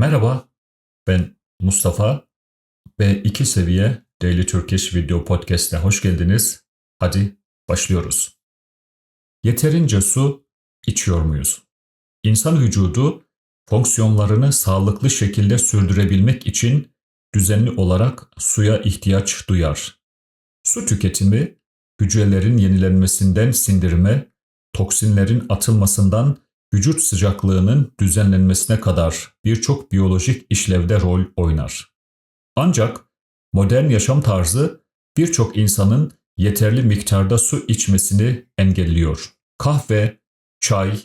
Merhaba, ben Mustafa ve iki seviye Daily Turkish Video Podcast'e hoş geldiniz. Hadi başlıyoruz. Yeterince su içiyor muyuz? İnsan vücudu fonksiyonlarını sağlıklı şekilde sürdürebilmek için düzenli olarak suya ihtiyaç duyar. Su tüketimi hücrelerin yenilenmesinden sindirime, toksinlerin atılmasından vücut sıcaklığının düzenlenmesine kadar birçok biyolojik işlevde rol oynar. Ancak modern yaşam tarzı birçok insanın yeterli miktarda su içmesini engelliyor. Kahve, çay,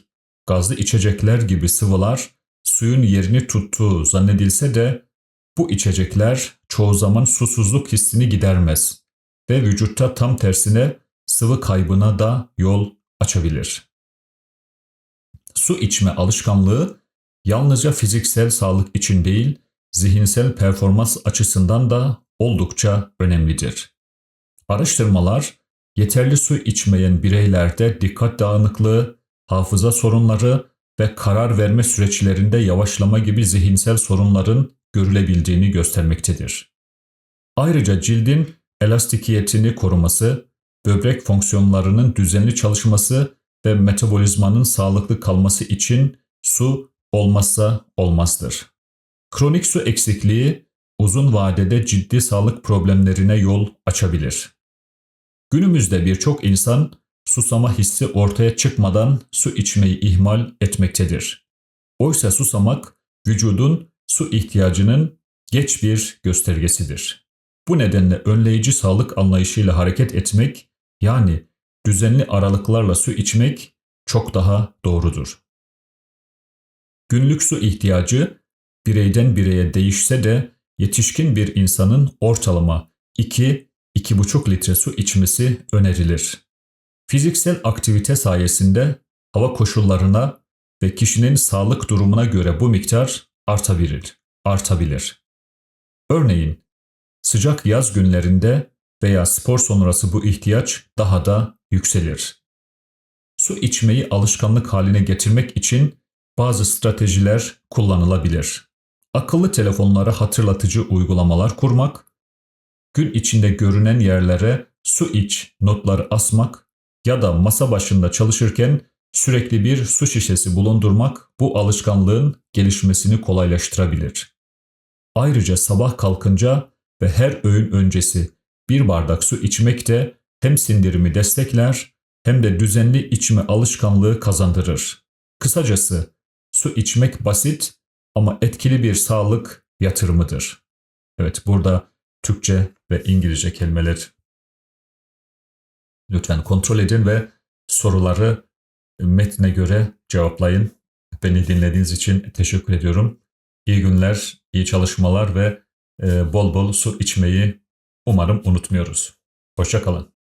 gazlı içecekler gibi sıvılar suyun yerini tuttuğu zannedilse de bu içecekler çoğu zaman susuzluk hissini gidermez ve vücutta tam tersine sıvı kaybına da yol açabilir. Su içme alışkanlığı yalnızca fiziksel sağlık için değil, zihinsel performans açısından da oldukça önemlidir. Araştırmalar, yeterli su içmeyen bireylerde dikkat dağınıklığı, hafıza sorunları ve karar verme süreçlerinde yavaşlama gibi zihinsel sorunların görülebildiğini göstermektedir. Ayrıca cildin elastikiyetini koruması, böbrek fonksiyonlarının düzenli çalışması ve metabolizmanın sağlıklı kalması için su olmazsa olmazdır. Kronik su eksikliği uzun vadede ciddi sağlık problemlerine yol açabilir. Günümüzde birçok insan susama hissi ortaya çıkmadan su içmeyi ihmal etmektedir. Oysa susamak vücudun su ihtiyacının geç bir göstergesidir. Bu nedenle önleyici sağlık anlayışıyla hareket etmek yani düzenli aralıklarla su içmek çok daha doğrudur. Günlük su ihtiyacı bireyden bireye değişse de yetişkin bir insanın ortalama 2-2,5 litre su içmesi önerilir. Fiziksel aktivite sayesinde hava koşullarına ve kişinin sağlık durumuna göre bu miktar artabilir. artabilir. Örneğin sıcak yaz günlerinde veya spor sonrası bu ihtiyaç daha da yükselir. Su içmeyi alışkanlık haline getirmek için bazı stratejiler kullanılabilir. Akıllı telefonlara hatırlatıcı uygulamalar kurmak, gün içinde görünen yerlere su iç notları asmak ya da masa başında çalışırken sürekli bir su şişesi bulundurmak bu alışkanlığın gelişmesini kolaylaştırabilir. Ayrıca sabah kalkınca ve her öğün öncesi bir bardak su içmek de hem sindirimi destekler hem de düzenli içme alışkanlığı kazandırır. Kısacası su içmek basit ama etkili bir sağlık yatırımıdır. Evet burada Türkçe ve İngilizce kelimeler lütfen kontrol edin ve soruları metne göre cevaplayın. Beni dinlediğiniz için teşekkür ediyorum. İyi günler, iyi çalışmalar ve bol bol su içmeyi umarım unutmuyoruz. Hoşçakalın.